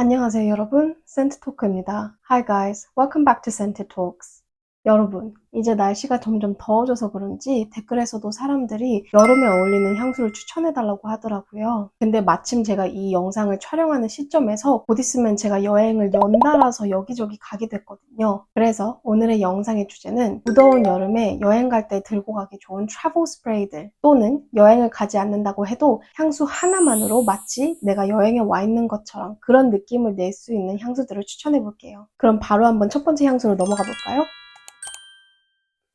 안녕하세요 여러분 센트토크입니다 Hi guys, welcome back to Scented Talks 여러분 이제 날씨가 점점 더워져서 그런지 댓글에서도 사람들이 여름에 어울리는 향수를 추천해달라고 하더라고요. 근데 마침 제가 이 영상을 촬영하는 시점에서 곧 있으면 제가 여행을 연달아서 여기저기 가게 됐거든요. 그래서 오늘의 영상의 주제는 무더운 여름에 여행 갈 때 들고 가기 좋은 트래블 스프레이들 또는 여행을 가지 않는다고 해도 향수 하나만으로 마치 내가 여행에 와 있는 것처럼 그런 느낌을 낼 수 있는 향수들을 추천해 볼게요. 그럼 바로 한번 첫 번째 향수로 넘어가 볼까요?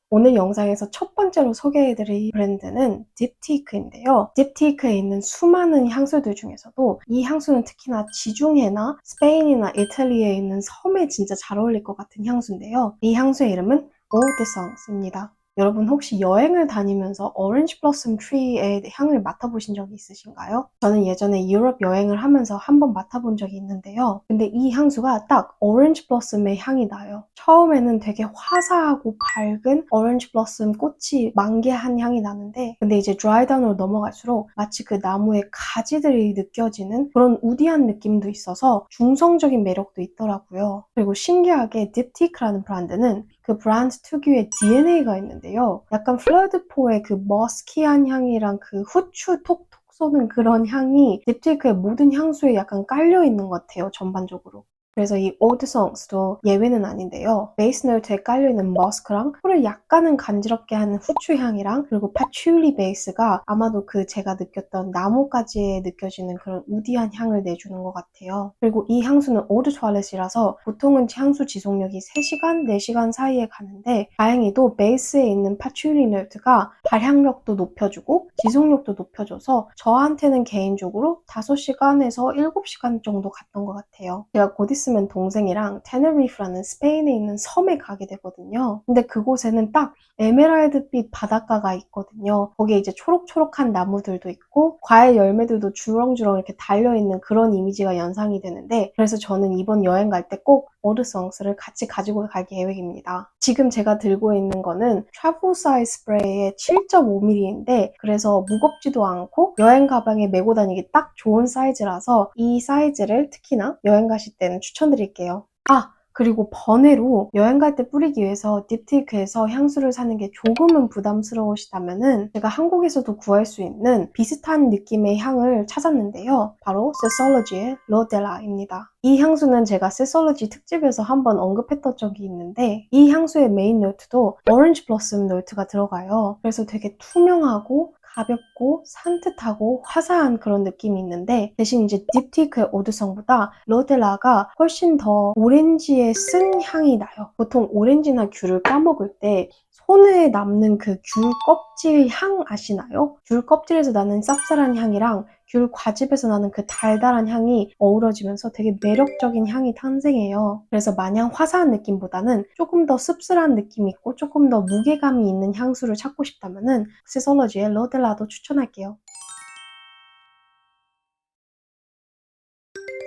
오늘 영상에서 첫 번째로 소개해드릴 브랜드는 딥티크인데요. 딥티크에 있는 수많은 향수들 중에서도 이 향수는 특히나 지중해나 스페인이나 이탈리아에 있는 섬에 진짜 잘 어울릴 것 같은 향수인데요. 이 향수의 이름은 오드성스입니다. 여러분 혹시 여행을 다니면서 오렌지 블러썸 트리의 향을 맡아보신 적이 있으신가요? 저는 예전에 유럽 여행을 하면서 한번 맡아본 적이 있는데요. 근데 이 향수가 딱 오렌지 블러썸의 향이 나요. 처음에는 되게 화사하고 밝은 오렌지 블러썸 꽃이 만개한 향이 나는데 근데 이제 드라이다운으로 넘어갈수록 마치 그 나무의 가지들이 느껴지는 그런 우디한 느낌도 있어서 중성적인 매력도 있더라고요. 그리고 신기하게 딥티크라는 브랜드는 그 브랜드 특유의 DNA가 있는데요. 약간 플러드포의 그 머스키한 향이랑 그 후추 톡톡 쏘는 그런 향이 딥티크의 모든 향수에 약간 깔려 있는 것 같아요, 전반적으로. 그래서 이 오드성스도 예외는 아닌데요. 베이스 노트에 깔려있는 머스크랑 코를 약간은 간지럽게 하는 후추 향이랑 그리고 파츄리 베이스가 아마도 그 제가 느꼈던 나무까지 느껴지는 그런 우디한 향을 내주는 것 같아요. 그리고 이 향수는 오드 토일렛이라서 보통은 향수 지속력이 3시간, 4시간 사이에 가는데 다행히도 베이스에 있는 파츄리 노트가 발향력도 높여주고 지속력도 높여줘서 저한테는 개인적으로 5시간에서 7시간 정도 갔던 것 같아요. 제가 곧 있으면 있으면 동생이랑 테네리프라는 스페인에 있는 섬에 가게 되거든요. 근데 그곳에는 딱 에메랄드빛 바닷가가 있거든요. 거기에 이제 초록초록한 나무들도 있고 과일 열매들도 주렁주렁 이렇게 달려있는 그런 이미지가 연상이 되는데 그래서 저는 이번 여행 갈 때 꼭 오르성스를 같이 가지고 갈 계획입니다. 지금 제가 들고 있는 거는 트래블 사이즈 스프레이의 7.5mm인데 그래서 무겁지도 않고 여행 가방에 메고 다니기 딱 좋은 사이즈라서 이 사이즈를 특히나 여행 가실 때는 추천드릴게요. 아! 그리고 번외로 여행 갈 때 뿌리기 위해서 딥티크에서 향수를 사는 게 조금은 부담스러우시다면은 제가 한국에서도 구할 수 있는 비슷한 느낌의 향을 찾았는데요. 바로 세솔로지의 로델라입니다. 이 향수는 제가 세솔로지 특집에서 한번 언급했던 적이 있는데 이 향수의 메인 노트도 오렌지 블러썸 노트가 들어가요. 그래서 되게 투명하고 가볍고 산뜻하고 화사한 그런 느낌이 있는데 대신 이제 딥티크의 오드성보다 로델라가 훨씬 더 오렌지의 쓴 향이 나요. 보통 오렌지나 귤을 까먹을 때 손에 남는 그 귤 껍질 향 아시나요? 귤 껍질에서 나는 쌉쌀한 향이랑 귤 과즙에서 나는 그 달달한 향이 어우러지면서 되게 매력적인 향이 탄생해요. 그래서 마냥 화사한 느낌보다는 조금 더 씁쓸한 느낌이 있고 조금 더 무게감이 있는 향수를 찾고 싶다면 시솔로지의 로델라도 추천할게요.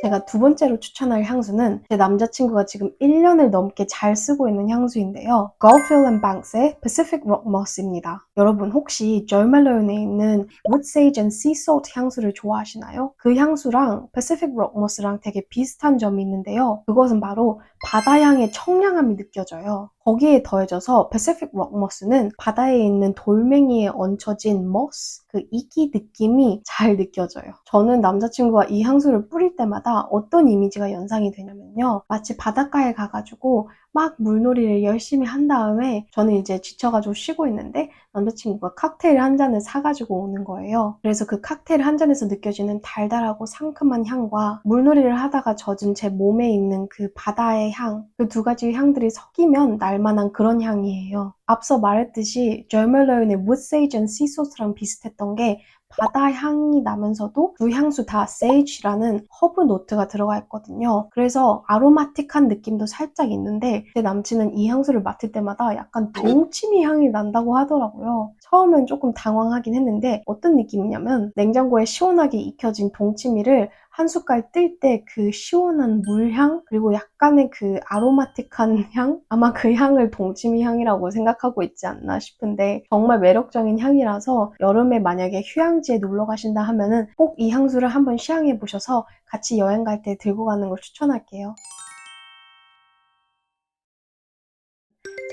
제가 두 번째로 추천할 향수는 제 남자친구가 지금 1년을 넘게 잘 쓰고 있는 향수인데요. And Banks의 Pacific Rock Moss입니다. 여러분 혹시 절멜로운에 있는 Wood Sage and Sea Salt 향수를 좋아하시나요? 그 향수랑 Pacific Rock Moss랑 되게 비슷한 점이 있는데요. 그것은 바로 바다향의 청량함이 느껴져요. 거기에 더해져서 Pacific Rock Moss는 바다에 있는 돌멩이에 얹혀진 moss, 그 이기 느낌이 잘 느껴져요. 저는 남자친구가 이 향수를 뿌릴 때마다 어떤 이미지가 연상이 되냐면요. 마치 바닷가에 가가지고 막 물놀이를 열심히 한 다음에 저는 이제 지쳐가지고 쉬고 있는데 남자친구가 칵테일 한 잔을 사가지고 오는 거예요. 그래서 그 칵테일 한 잔에서 느껴지는 달달하고 상큼한 향과 물놀이를 하다가 젖은 제 몸에 있는 그 바다의 향, 그 두 가지 향들이 섞이면 날만한 그런 향이에요. 앞서 말했듯이 절멜러윤의 Sea Salt랑 비슷했던 게 바다 향이 나면서도 두 향수 다 세이지라는 허브 노트가 들어가 있거든요. 그래서 아로마틱한 느낌도 살짝 있는데 제 남친은 이 향수를 맡을 때마다 약간 동치미 향이 난다고 하더라고요. 처음엔 조금 당황하긴 했는데 어떤 느낌이냐면 냉장고에 시원하게 익혀진 동치미를 한 숟갈 뜰 때 그 시원한 물향 그리고 약간의 그 아로마틱한 향 아마 그 향을 동치미 향이라고 생각하고 있지 않나 싶은데 정말 매력적인 향이라서 여름에 만약에 휴양지에 놀러 가신다 하면은 꼭 이 향수를 한번 시향해 보셔서 같이 여행 갈 때 들고 가는 걸 추천할게요.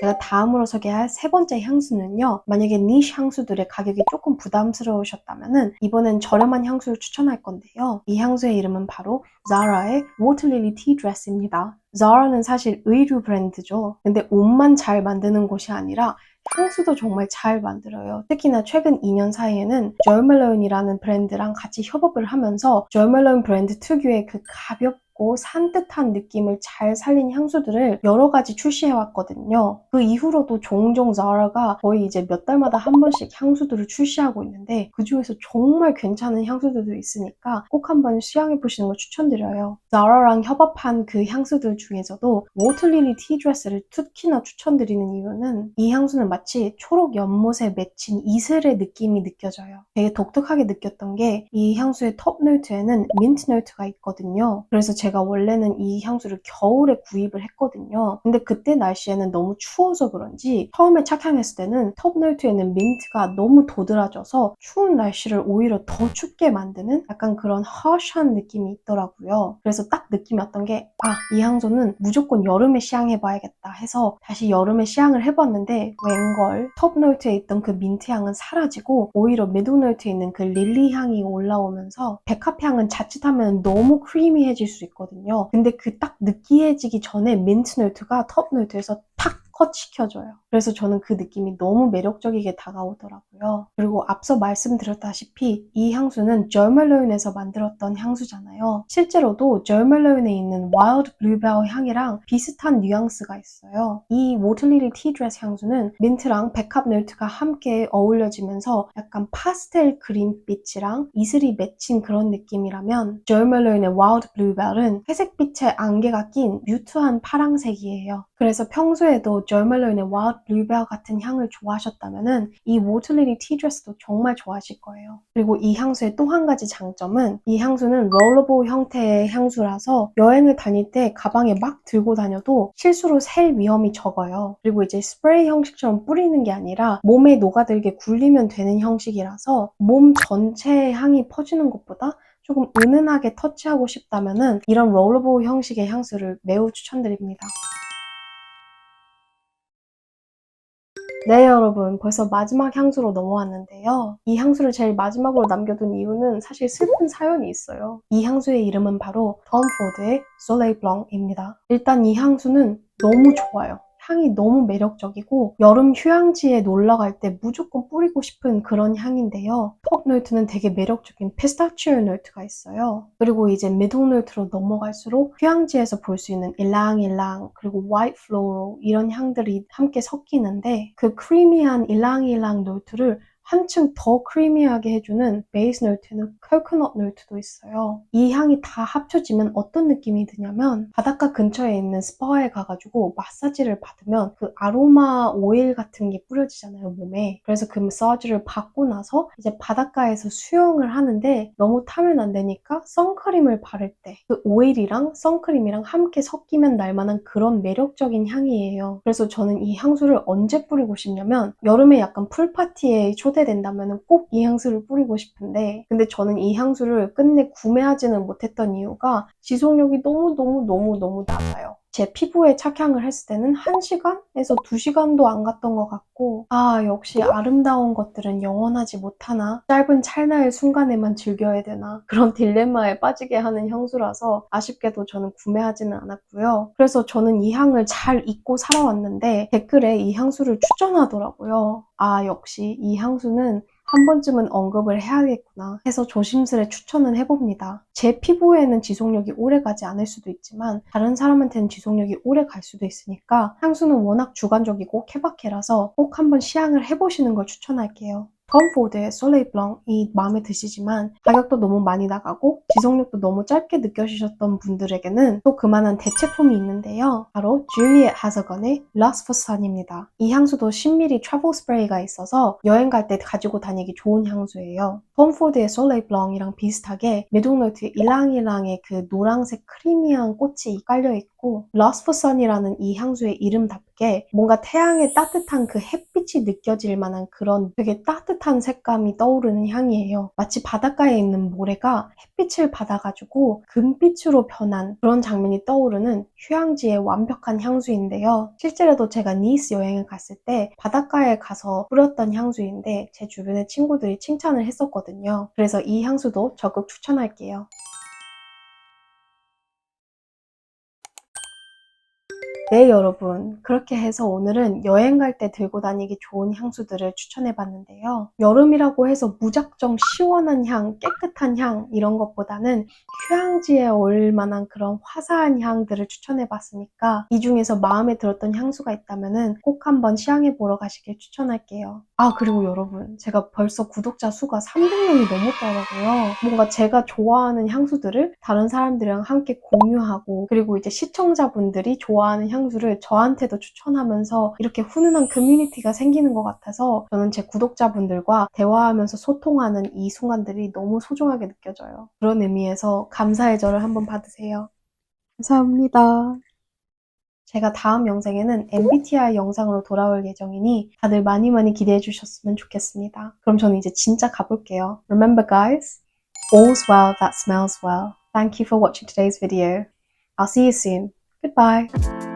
제가 다음으로 소개할 세 번째 향수는요. 만약에 니쉬 향수들의 가격이 조금 부담스러우셨다면 이번엔 저렴한 향수를 추천할 건데요. 이 향수의 이름은 바로 자라의 워터릴리 티 드레스입니다. 자라는 사실 의류 브랜드죠. 근데 옷만 잘 만드는 곳이 아니라 향수도 정말 잘 만들어요. 특히나 최근 2년 사이에는 조멜론이라는 브랜드랑 같이 협업을 하면서 조멜론 브랜드 특유의 그 가볍 고 산뜻한 느낌을 잘 살린 향수들을 여러 가지 출시해 왔거든요. 그 이후로도 종종 자라가 거의 이제 몇 달마다 한 번씩 향수들을 출시하고 있는데 그 중에서 정말 괜찮은 향수들도 있으니까 꼭 한번 시향해 보시는 걸 추천드려요. 자라랑 협업한 그 향수들 중에서도 워틀리리 티드레스를 특히나 추천드리는 이유는 이 향수는 마치 초록 연못에 맺힌 이슬의 느낌이 느껴져요. 되게 독특하게 느꼈던 게 이 향수의 톱 노트에는 민트 노트가 있거든요. 그래서 제가 원래는 이 향수를 겨울에 구입을 했거든요. 근데 그때 날씨에는 너무 추워서 그런지 처음에 착향했을 때는 톱 노트에는 민트가 너무 도드라져서 추운 날씨를 오히려 더 춥게 만드는 약간 그런 허쉬한 느낌이 있더라고요. 그래서 딱 느낌이 왔던 게 아, 이 향수는 무조건 여름에 시향해봐야겠다 해서 다시 여름에 시향을 해봤는데 웬걸 톱 노트에 있던 그 민트 향은 사라지고 오히려 노트에 있는 그 릴리 향이 올라오면서 백합 향은 자칫하면 너무 크리미해질 수 있 거든요. 근데 그 딱 느끼해지기 전에 민트 노트가 톱 노트에서 탁 컷 시켜줘요. 그래서 저는 그 느낌이 너무 매력적이게 다가오더라고요. 그리고 앞서 말씀드렸다시피 이 향수는 절멜로인에서 만들었던 향수잖아요. 실제로도 절멜로인에 있는 와일드 블루벨 향이랑 비슷한 뉘앙스가 있어요. 이 워틀리리 티드레스 향수는 민트랑 백합 노트가 함께 어울려지면서 약간 파스텔 그린빛이랑 이슬이 맺힌 그런 느낌이라면 절멜로인의 와일드 블루벨은 회색빛의 안개가 낀 뮤트한 파랑색이에요. 그래서 평소에도 절멜로인의 와일드 블루벨 같은 향을 좋아하셨다면 이 워틀리리 티드레스도 정말 좋아하실 거예요. 그리고 이 향수의 또 한 가지 장점은 이 향수는 롤러볼 형태의 향수라서 여행을 다닐 때 가방에 막 들고 다녀도 실수로 셀 위험이 적어요. 그리고 이제 스프레이 형식처럼 뿌리는 게 아니라 몸에 녹아들게 굴리면 되는 형식이라서 몸 전체의 향이 퍼지는 것보다 조금 은은하게 터치하고 싶다면 이런 롤러볼 형식의 향수를 매우 추천드립니다. 네, 여러분. 벌써 마지막 향수로 넘어왔는데요. 이 향수를 제일 마지막으로 남겨둔 이유는 사실 슬픈 사연이 있어요. 이 향수의 이름은 바로 톰 포드의 솔레이 블랑입니다. 일단 이 향수는 너무 좋아요. 향이 너무 매력적이고 여름 휴양지에 놀러 갈 때 무조건 뿌리고 싶은 그런 향인데요. 톱 노트는 되게 매력적인 피스타치오 노트가 있어요. 그리고 이제 미드 노트로 넘어갈수록 휴양지에서 볼 수 있는 일랑일랑 그리고 화이트 플로로 이런 향들이 함께 섞이는데 그 크리미한 일랑일랑 노트를 한층 더 크리미하게 해주는 베이스 노트는 코코넛 노트도 있어요. 이 향이 다 합쳐지면 어떤 느낌이 드냐면 바닷가 근처에 있는 스파에 가가지고 마사지를 받으면 그 아로마 오일 같은 게 뿌려지잖아요, 몸에. 그래서 그 마사지를 받고 나서 이제 바닷가에서 수영을 하는데 너무 타면 안 되니까 선크림을 바를 때 그 오일이랑 선크림이랑 함께 섞이면 날만한 그런 매력적인 향이에요. 그래서 저는 이 향수를 언제 뿌리고 싶냐면 여름에 약간 풀파티에 초대 된다면 꼭 이 향수를 뿌리고 싶은데 근데 저는 이 향수를 끝내 구매하지는 못했던 이유가 지속력이 너무너무너무너무 낮아요. 제 피부에 착향을 했을 때는 1시간에서 2시간도 안 갔던 것 같고 아 역시 아름다운 것들은 영원하지 못하나? 짧은 찰나의 순간에만 즐겨야 되나? 그런 딜레마에 빠지게 하는 향수라서 아쉽게도 저는 구매하지는 않았고요. 그래서 저는 이 향을 잘 잊고 살아왔는데 댓글에 이 향수를 추천하더라고요. 아 역시 이 향수는 한 번쯤은 언급을 해야겠구나 해서 조심스레 추천을 해봅니다. 제 피부에는 지속력이 오래 가지 않을 수도 있지만 다른 사람한테는 지속력이 오래 갈 수도 있으니까 향수는 워낙 주관적이고 케바케라서 꼭 한번 시향을 해보시는 걸 추천할게요. 톰포드의 솔레이 블랑이 마음에 드시지만 가격도 너무 많이 나가고 지속력도 너무 짧게 느껴지셨던 분들에게는 또 그만한 대체품이 있는데요. 바로 줄리엣 하서건의 Sun입니다. 이 향수도 10ml 트래블 스프레이가 있어서 여행 갈 때 가지고 다니기 좋은 향수예요. 톰포드의 솔레이 블랑이랑 비슷하게 메동노트 일랑일랑의 그 노란색 크리미한 꽃이 깔려있고 Sun이라는 이 향수의 이름답 게 뭔가 태양의 따뜻한 그 햇빛이 느껴질 만한 그런 되게 따뜻한 색감이 떠오르는 향이에요. 마치 바닷가에 있는 모래가 햇빛을 받아가지고 금빛으로 변한 그런 장면이 떠오르는 휴양지의 완벽한 향수인데요. 실제로도 제가 니스 여행을 갔을 때 바닷가에 가서 뿌렸던 향수인데 제 주변의 친구들이 칭찬을 했었거든요. 그래서 이 향수도 적극 추천할게요. 네, 여러분. 그렇게 해서 오늘은 여행 갈 때 들고 다니기 좋은 향수들을 추천해 봤는데요. 여름이라고 해서 무작정 시원한 향, 깨끗한 향, 이런 것보다는 휴양지에 어울릴 만한 그런 화사한 향들을 추천해 봤으니까 이 중에서 마음에 들었던 향수가 있다면 꼭 한번 시향해 보러 가시길 추천할게요. 아, 그리고 여러분. 제가 벌써 구독자 수가 300명이 넘었더라고요. 뭔가 제가 좋아하는 향수들을 다른 사람들이랑 함께 공유하고 그리고 이제 시청자분들이 좋아하는 향수를 저한테도 추천하면서 이렇게 훈훈한 커뮤니티가 생기는 것 같아서 저는 제 구독자분들과 대화하면서 소통하는 이 순간들이 너무 소중하게 느껴져요. 그런 의미에서 감사의 절을 한번 받으세요. 감사합니다. 제가 다음 영상에는 MBTI 영상으로 돌아올 예정이니 다들 많이 많이 기대해 주셨으면 좋겠습니다. 그럼 저는 이제 진짜 가볼게요. Remember guys, all's well that smells well. Thank you for watching today's video. I'll see you soon. Goodbye.